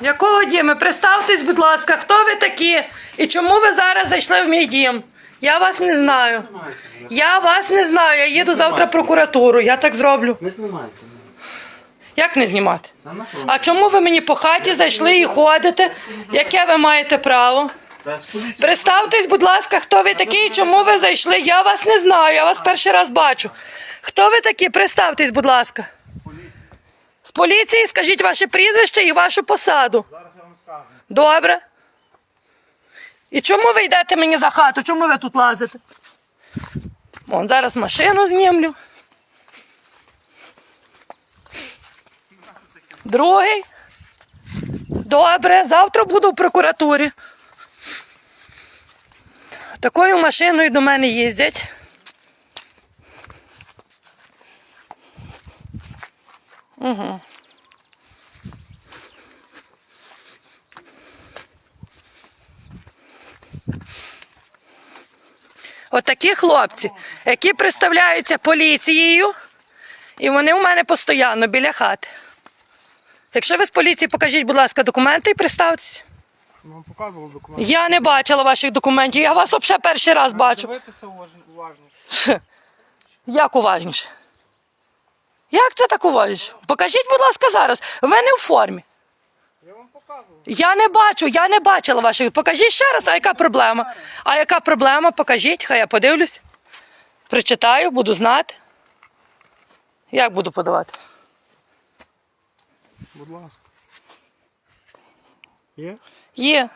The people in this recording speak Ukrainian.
Якого Діми? Представтесь, будь ласка, хто ви такі і чому ви зараз зайшли в мій дім? Я вас не знаю. Я вас не знаю. Я їду завтра в прокуратуру. Я так зроблю. Не знімайте. Як не знімати? А чому ви мені по хаті зайшли і ходите? Яке ви маєте право? Представтесь, будь ласка, хто ви такі і чому ви зайшли? Я вас не знаю, я вас перший раз бачу. Хто ви такі? Представтесь, будь ласка. З поліції скажіть ваше прізвище і вашу посаду. Зараз я вам скажу. Добре. І чому ви йдете мені за хату? Чому ви тут лазите? Вон, зараз машину знімлю. Другий. Добре, завтра буду в прокуратурі. Такою машиною до мене їздять. Угу. Отакі хлопці, які представляються поліцією, і вони у мене постійно біля хати. Якщо ви з поліції, покажіть, будь ласка, документи і представтеся. Вам показував документ. Я не бачила ваших документів, я вас взагалі перший раз бачу. Дивитися уважніше. Як уважніше? Як це так уважніше? Покажіть, будь ласка, зараз. Ви не у формі. Я вам показував. Я не бачу, я не бачила ваших. Покажіть ще раз, а яка проблема? А яка проблема? Покажіть, хай я подивлюсь. Прочитаю, буду знати. Як буду подавати? Будь ласка. Є? Є.